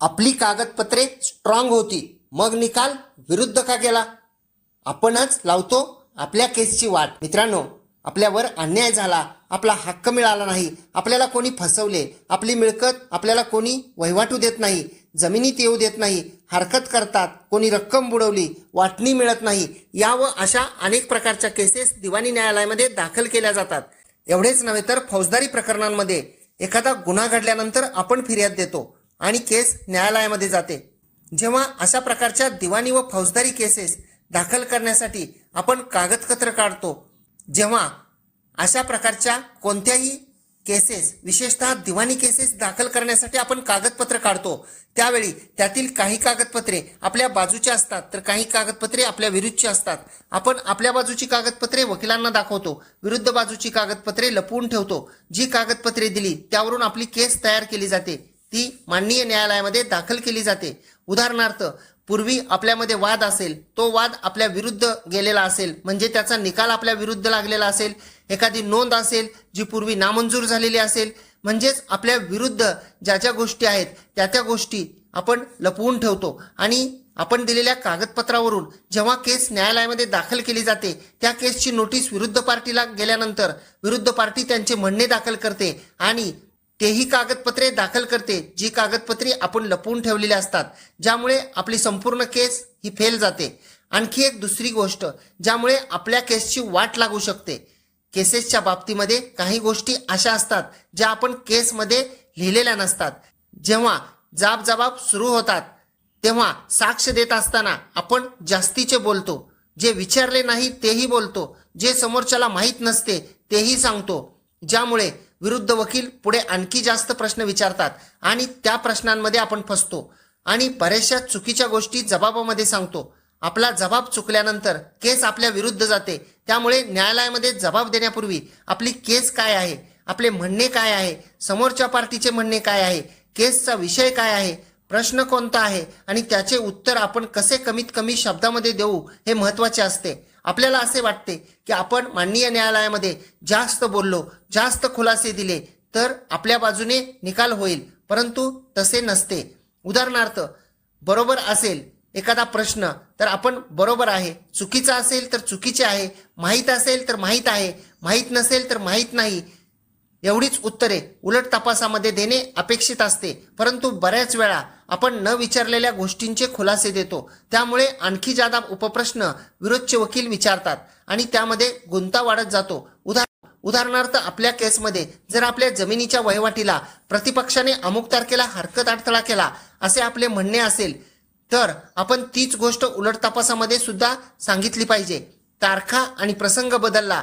आपली कागदपत्रे स्ट्रॉंग होती. मग निकाल विरुद्ध का गेला? आपणच लावतो आपल्या केसची वाट. मित्रांनो आपल्यावर अन्याय झाला. आपला हक्क मिळाला नाही. आपल्याला कोणी फसवले. आपली मिळकत आपल्याला कोणी वहिवाटू देत नाही. जमिनीत येऊ देत नाही. हरकत करतात. कोणी रक्कम बुडवली. वाटणी मिळत नाही. या व अशा अनेक प्रकारच्या केसेस दिवाणी न्यायालयामध्ये दाखल केल्या जातात. एवढेच नव्हे तर फौजदारी प्रकरणांमध्ये एखादा गुन्हा घडल्यानंतर आपण फिर्याद देतो. आणि केस न्यायालयामध्ये जाते. जेव्हा अशा प्रकारच्या दिवाणी व फौजदारी केसेस दाखल करण्यासाठी आपण कागदपत्र काढतो जेव्हा अशा प्रकारच्या कोणत्याही केसेस विशेषतः दिवाणी केसेस दाखल करण्यासाठी आपण कागदपत्र काढतो त्यावेळी त्यातील काही कागदपत्रे आपल्या बाजूची असतात तर काही कागदपत्रे आपल्या विरुद्धची असतात. आपण आपल्या बाजूची कागदपत्रे वकिलांना दाखवतो विरुद्ध बाजूची कागदपत्रे लपवून ठेवतो. जी कागदपत्रे दिली त्यावरून आपली केस तयार केली जाते. ती माननीय न्यायालयामध्ये दाखल केली जाते. उदाहरणार्थ पूर्वी आपल्यामध्ये वाद असेल तो वाद आपल्या विरुद्ध गेलेला असेल म्हणजे त्याचा निकाल आपल्या विरुद्ध लागलेला असेल एखादी नोंद असेल जी पूर्वी नामंजूर झालेली असेल म्हणजेच आपल्या विरुद्ध ज्या ज्या गोष्टी आहेत त्या त्या गोष्टी आपण लपवून ठेवतो. आणि आपण दिलेल्या कागदपत्रावरून जेव्हा केस न्यायालयामध्ये दाखल केली जाते त्या केसची नोटीस विरुद्ध पार्टीला गेल्यानंतर विरुद्ध पार्टी त्यांचे म्हणणे दाखल करते आणि तेही कागदपत्रे दाखल करते जी कागदपत्रे आपण लपवून ठेवलेली असतात ज्यामुळे आपली संपूर्ण केस ही फेल जाते. आणखी एक दुसरी गोष्ट ज्यामुळे आपल्या केसची वाट लागू शकते. केसेसच्या बाबतीमध्ये काही गोष्टी अशा असतात ज्या आपण केसमध्ये लिहिलेल्या नसतात. जेव्हा जाब जबाब सुरू होतात तेव्हा साक्ष देत असताना आपण जास्तीचे बोलतो. जे विचारले नाही तेही बोलतो. जे समोरच्याला माहीत नसते तेही सांगतो. ज्यामुळे विरुद्ध वकील पुढे आणखी जास्त प्रश्न विचारतात आणि त्या प्रश्नांमध्ये आपण फसतो. आणि बऱ्याचशा चुकीच्या गोष्टी जबाबामध्ये सांगतो. आपला जबाब चुकल्यानंतर केस आपल्या विरुद्ध जाते. त्यामुळे न्यायालयामध्ये जबाब देण्यापूर्वी आपली केस काय आहे? आपले म्हणणे काय आहे? समोरच्या पार्टीचे म्हणणे काय आहे? केसचा विषय काय आहे? प्रश्न कोणता आहे? आणि त्याचे उत्तर आपण कसे कमीत कमी शब्दामध्ये देऊ हे महत्त्वाचे असते. आपल्याला असे वाटते की आपण माननीय न्यायालयामध्ये जास्त बोललो जास्त खुलासे दिले तर आपल्या बाजूने निकाल होईल. परंतु तसे नसते. उदाहरणार्थ बरोबर असेल एखादा प्रश्न तर आपण बरोबर आहे. चुकीचा असेल तर चुकीचे आहे. माहीत असेल तर माहीत आहे. माहीत नसेल तर माहीत नाही. एवढीच उत्तरे उलट तपासामध्ये देणे अपेक्षित असते. परंतु बऱ्याच वेळा आपण न विचारलेल्या गोष्टींचे खुलासे देतो. त्यामुळे आणखी जादा उपप्रश्न विरोधचे वकील विचारतात आणि त्यामध्ये गुंता वाढत जातो. उदाहरण उदाहरणार्थ आपल्या केसमध्ये जर आपल्या जमिनीच्या वहिवाटीला प्रतिपक्षाने अमुक तारखेला हरकत अडथळा केला असे आपले म्हणणे असेल तर आपण तीच गोष्ट उलट तपासामध्ये सुद्धा सांगितली पाहिजे. तारखा आणि प्रसंग बदलला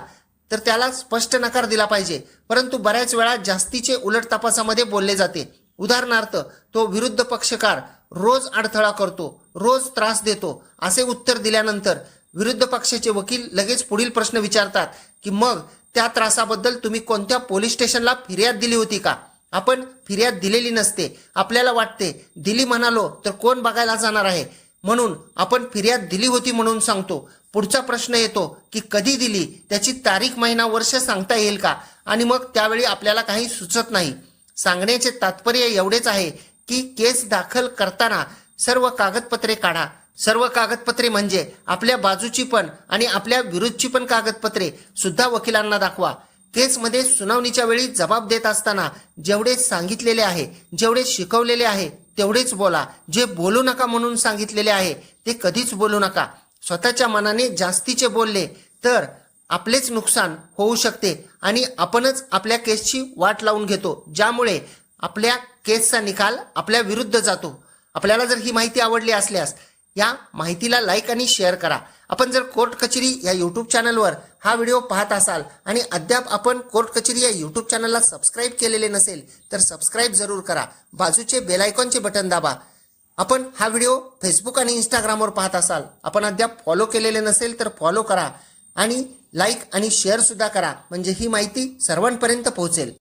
तर त्याला स्पष्ट नकार दिला पाहिजे. परंतु बऱ्याच वेळा जास्तीचे उलट तपासामध्ये बोलले जाते. उदाहरणार्थ तो विरुद्ध पक्षकार रोज अडथळा करतो रोज त्रास देतो असे उत्तर दिल्यानंतर विरुद्ध पक्षाचे वकील लगेच पुढील प्रश्न विचारतात की मग त्या त्रासाबद्दल तुम्ही कोणत्या पोलीस स्टेशनला फिर्याद दिली होती का? आपण फिर्याद दिलेली नसते. आपल्याला वाटते दिली म्हणालो तर कोण बघायला जाणार आहे? म्हणून आपण फिर्याद दिली होती म्हणून सांगतो. पुढचा प्रश्न येतो की कधी दिली त्याची तारीख महिना वर्ष सांगता येईल का? आणि मग त्यावेळी आपल्याला काही सुचत नाही. सांगण्याचे तात्पर्य एवढेच आहे की केस दाखल करताना सर्व कागदपत्रे काढा. सर्व कागदपत्रे म्हणजे आपल्या बाजूची पण आणि आपल्या विरुद्धची पण कागदपत्रे सुद्धा वकिलांना दाखवा. केसमध्ये सुनावणीच्या वेळी जबाब देत असताना जेवढे सांगितलेले आहे जेवढे शिकवलेले आहे तेवढेच बोला. जे बोलू नका म्हणून सांगितलेले आहे ते कधीच बोलू नका. स्वतःच्या मनाने जास्तीचे बोलले तर आपलेच नुकसान होऊ शकते आणि आपणच आपल्या केसची वाट लावून घेतो. ज्यामुळे आपल्या केसचा निकाल आपल्या विरुद्ध जातो. आपल्याला जर ही माहिती आवडली असल्यास या माहितीला लाईक आणि शेअर करा. आपण जर कोर्ट कचेरी या यूट्यूब चॅनलवर हा व्हिडिओ पाहत असाल आणि अद्याप आपण कोर्ट कचेरी या यूट्यूब चॅनलला सबस्क्राईब केलेले नसेल तर सबस्क्राईब जरूर करा. बाजूचे बेल आयकॉनचे बटन दाबा. आपण हा व्हिडिओ फेसबुक आणि इंस्टाग्रामवर पाहत असाल आपण अद्याप फॉलो केलेले नसेल तर फॉलो करा आणि लाईक आणि शेअरसुद्धा करा. म्हणजे ही माहिती सर्वांपर्यंत पोहोचेल.